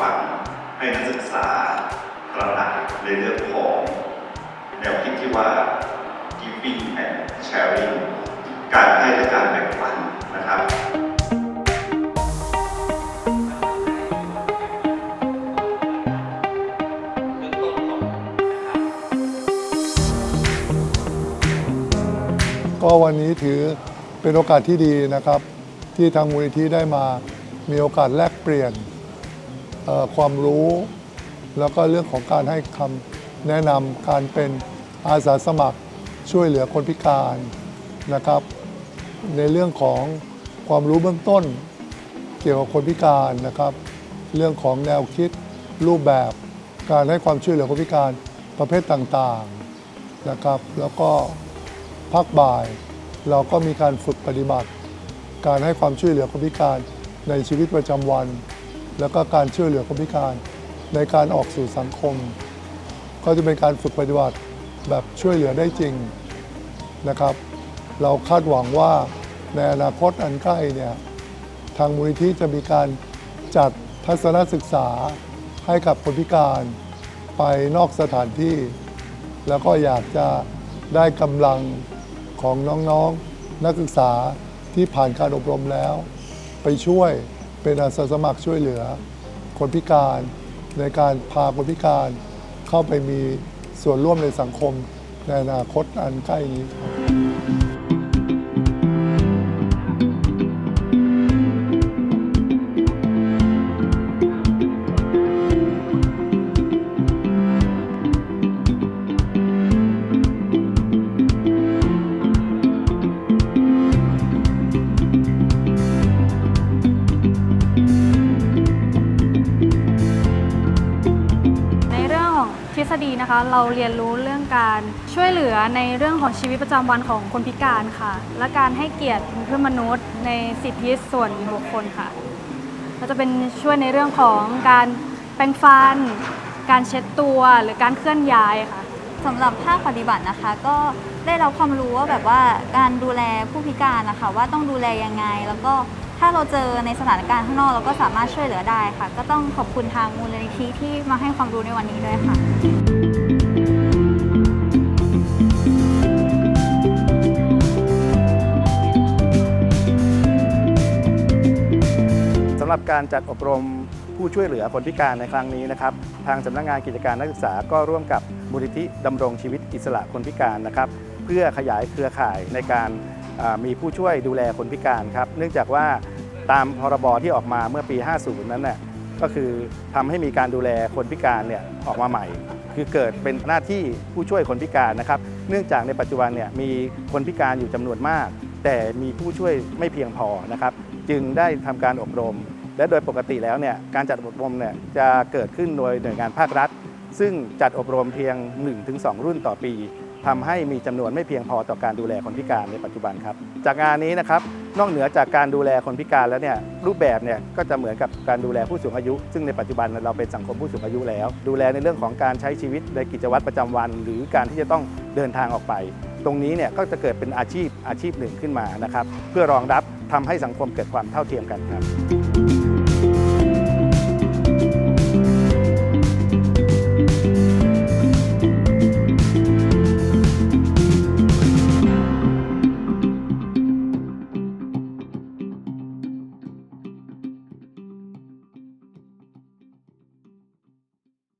ฟังให้นักศึกษาตระหนักในเรื่องของแนวคิดที่ว่า giving and sharing การให้และการแบ่งปันนะครับก็วันนี้ถือเป็นโอกาสที่ดีนะครับ ที่ทางมูลนิธิได้มา มีโอกาสแลกเปลี่ยนความรู้ แล้วก็เรื่องของการให้คำแนะนำการเป็นอาสาสมัครช่วยเหลือคนพิการนะครับ ในเรื่องของความรู้เบื้องต้น เกี่ยวกับคนพิการนะครับ เรื่องของแนวคิดรูปแบบการให้ความช่วยเหลือคนพิการประเภทต่างๆนะครับ แล้วก็ภาคบ่ายเราก็มีการฝึกปฏิบัติ การให้ความช่วยเหลือคนพิการ ในชีวิตประจำวัน แล้วก็การช่วยเหลือคนพิการในการออกสู่สังคม ก็จะเป็นการฝึกปฏิบัติแบบช่วยเหลือได้จริงนะครับ เราคาดหวังว่าในอนาคตอันใกล้เนี่ยทางมูลนิธิจะมีการจัดทัศนศึกษาให้กับคนพิการไปนอกสถานที่ แล้วก็อยากจะได้กำลังของน้องๆนักศึกษาที่ผ่านการอบรมแล้ว ไปช่วยเป็นอาสาสมัครช่วยเหลือ คนพิการในการพาคนพิการ เข้าไปมีส่วนร่วมในสังคมในอนาคตอันใกล้นี้ครับ นะคะ เราเรียนรู้เรื่องการช่วยเหลือในเรื่องของชีวิตประจำวันของคนพิการค่ะ และการให้เกียรติเพื่อนมนุษย์ ในสิทธิส่วนบุคคลค่ะเราจะเป็นช่วยในเรื่องของการแปรงฟัน การเช็ดตัวหรือการเคลื่อนย้ายค่ะ สำหรับภาคปฏิบัตินะคะ ก็ได้รับความรู้ว่าแบบว่าการดูแลผู้พิการนะคะว่าต้องดูแลยังไง แล้วก็ ถ้าเราเจอในสถานการณ์ข้างนอกเราก็สามารถช่วยเหลือได้ค่ะ ก็ต้องขอบคุณทางมูลนิธิที่มาให้ความรู้ในวันนี้ด้วยค่ะ สำหรับการจัดอบรมผู้ช่วยเหลือคนพิการในครั้งนี้นะครับ ทางสำนักงานกิจการนักศึกษาก็ร่วมกับมูลนิธิดำรงชีวิตอิสระคนพิการนะครับ เพื่อขยายเครือข่ายในการ มีผู้ช่วยดูแลคนพิการครับ เนื่องจากว่าตามพรบที่ออกมาเมื่อปี 50 นั้นน่ะก็คือทำให้มีการดูแลคนพิการเนี่ยออกมาใหม่ คือเกิดเป็นหน้าที่ผู้ช่วยคนพิการนะครับ เนื่องจากในปัจจุบันเนี่ยมีคนพิการอยู่จำนวนมาก แต่มีผู้ช่วยไม่เพียงพอนะครับ จึงได้ทำการอบรม และโดยปกติแล้วเนี่ยการจัดอบรมเนี่ยจะเกิดขึ้นโดยหน่วยงานภาครัฐ ซึ่งจัดอบรมเพียง 1-2 รุ่นต่อปี ทำให้มีจำนวนไม่เพียงพอต่อการดูแลคนพิการในปัจจุบันครับ จากงานนี้นะครับนอกเหนือจากการดูแลคนพิการแล้วเนี่ยรูปแบบเนี่ยก็จะเหมือนกับการดูแลผู้สูงอายุ ซึ่งในปัจจุบันเราเป็นสังคมผู้สูงอายุแล้ว ดูแลในเรื่องของการใช้ชีวิตในกิจวัตรประจำวัน หรือการที่จะต้องเดินทางออกไป ตรงนี้เนี่ยก็จะเกิดเป็นอาชีพอาชีพหนึ่งขึ้นมานะครับเพื่อรองรับทำให้สังคมเกิดความเท่าเทียมกันครับ